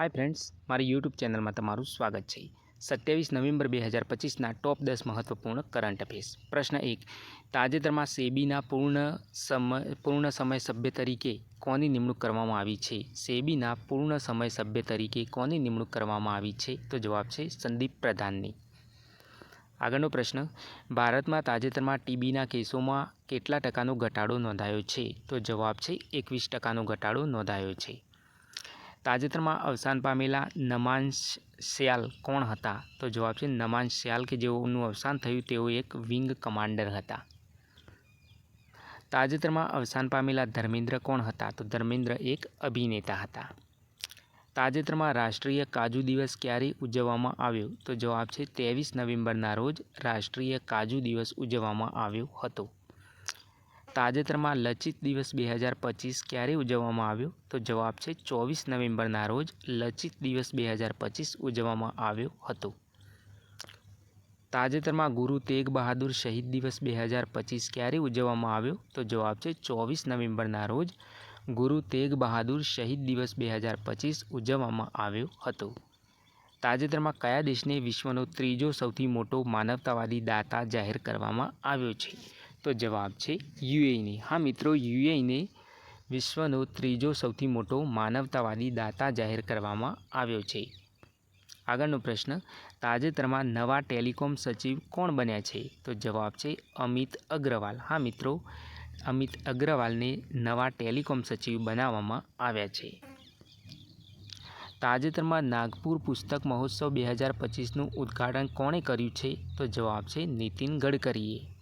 Hi friends મારી YouTube ચેનલમાં તમારું સ્વાગત છે. સત્યાવીસ નવેમ્બર બે હજાર પચીસના ટોપ દસ મહત્વપૂર્ણ કરંટ અફેર્સ પ્રશ્ન એક, તાજેતરમાં સેબીના પૂર્ણ સમય પૂર્ણ સમય સભ્ય તરીકે કોની નિમણૂક કરવામાં આવી છે? સેબીના પૂર્ણ સમય સભ્ય તરીકે કોની નિમણૂક કરવામાં આવી છે? તો જવાબ છે સંદીપ પ્રધાનની. આગળનો પ્રશ્ન, ભારતમાં તાજેતરમાં ટીબીના કેસોમાં કેટલા ટકાનો ઘટાડો નોંધાયો છે? તો જવાબ છે એકવીસ ટકાનો ઘટાડો નોંધાયો છે. તાજેતરમાં અવસાન પામેલા નમાંશ શ્યાલ કોણ હતા? તો જવાબ છે નમાંશ શ્યાલ કે જેઓનું અવસાન થયું તેઓ એક વિંગ કમાન્ડર હતા. તાજેતરમાં અવસાન પામેલા ધર્મેન્દ્ર કોણ હતા? તો ધર્મેન્દ્ર એક અભિનેતા હતા. તાજેતરમાં રાષ્ટ્રીય કાજુ દિવસ ક્યારે ઉજવવામાં આવ્યો? તો જવાબ છે ત્રેવીસ નવેમ્બરના રોજ રાષ્ટ્રીય કાજુ દિવસ ઉજવવામાં આવ્યો હતો. તાજેતરમાં લચિત દિવસ બે હજાર પચીસ ક્યારે ઉજવવામાં આવ્યો? તો જવાબ છે, ચોવીસ નવેમ્બરના રોજ લચિત દિવસ બે હજાર પચીસ ઉજવવામાં આવ્યો હતો. તાજેતરમાં ગુરુ તેગ બહાદુર શહીદ દિવસ બે હજાર પચીસ ક્યારે ઉજવવામાં આવ્યો? તો જવાબ છે, ચોવીસ નવેમ્બરના રોજ ગુરુ તેગ બહાદુર શહીદ દિવસ બે હજાર પચીસ ઉજવવામાં આવ્યો હતો. તાજેતરમાં કયા દેશને વિશ્વનો ત્રીજો સૌથી મોટો માનવતાવાદી દાતા જાહેર કરવામાં આવ્યો છે? તો જવાબ છે યુએઈની હા મિત્રો યુએઈને વિશ્વનો ત્રીજો સૌથી મોટો માનવતાવાદી દાતા જાહેર કરવામાં આવ્યો છે. આગળનો પ્રશ્ન, તાજેતરમાં નવા ટેલિકોમ સચિવ કોણ બન્યા છે? તો જવાબ છે અમિત અગ્રવાલ. હા મિત્રો, અમિત અગ્રવાલને નવા ટેલિકોમ સચિવ બનાવવામાં આવ્યા છે. તાજેતરમાં નાગપુર પુસ્તક મહોત્સવ બે હજાર પચીસનું ઉદ્ઘાટન કોણે કર્યું છે? તો જવાબ છે નીતિન ગડકરીએ.